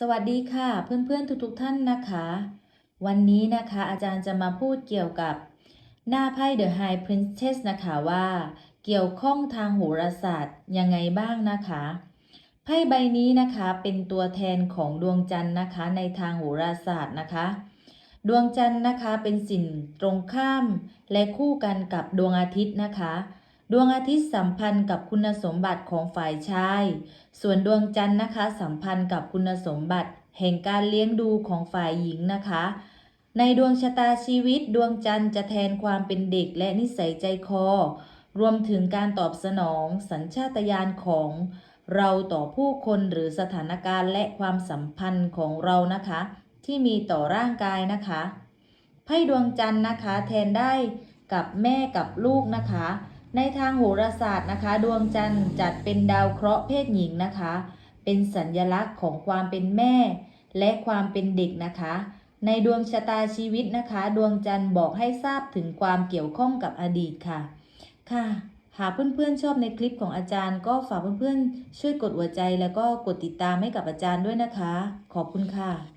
สวัสดีค่ะเพื่อนๆทุกๆท่านนะคะ วันนี้นะคะอาจารย์จะมาพูดเกี่ยวกับหน้าไพ่ The High Princess นะคะว่าเกี่ยวข้องทางโหราศาสตร์ยังไงบ้างนะคะไพ่ใบนี้นะคะเป็นตัวแทนของดวงจันทร์นะคะในทางโหราศาสตร์นะคะ ดวงจันทร์นะคะเป็นสิ่งตรงข้ามและคู่กันกับดวงอาทิตย์นะคะ ดวงอาทิตย์สัมพันธ์กับคุณสมบัติของฝ่ายชาย ส่วนดวงจันทร์นะคะ สัมพันธ์กับคุณสมบัติ แห่งการเลี้ยงดูของฝ่ายหญิงนะคะ ในดวงชะตาชีวิต ดวงจันทร์จะแทนความเป็นเด็กและนิสัยใจคอ รวมถึงการตอบสนอง สัญชาตญาณของเราต่อผู้คนหรือสถานการณ์และความสัมพันธ์ของเรานะคะ ที่มีต่อร่างกายนะคะไพ่ดวงจันทร์นะคะ แทนได้กับแม่กับลูกนะคะ ในทางโหราศาสตร์นะคะ ดวงจันทร์จัดเป็นดาวเคราะห์เพศหญิงนะคะ เป็นสัญญลักษณ์ของความเป็นแม่ และความเป็นเด็กนะคะ ในดวงชะตาชีวิตนะคะ ดวงจันทร์บอกให้ทราบถึงความเกี่ยวข้องกับอดีตค่ะ ค่ะหากเพื่อนๆชอบในคลิปของอาจารย์ ก็ฝากเพื่อนๆช่วยกดหัวใจแล้วก็กดติดตามให้กับอาจารย์ด้วยนะคะ ขอบคุณค่ะ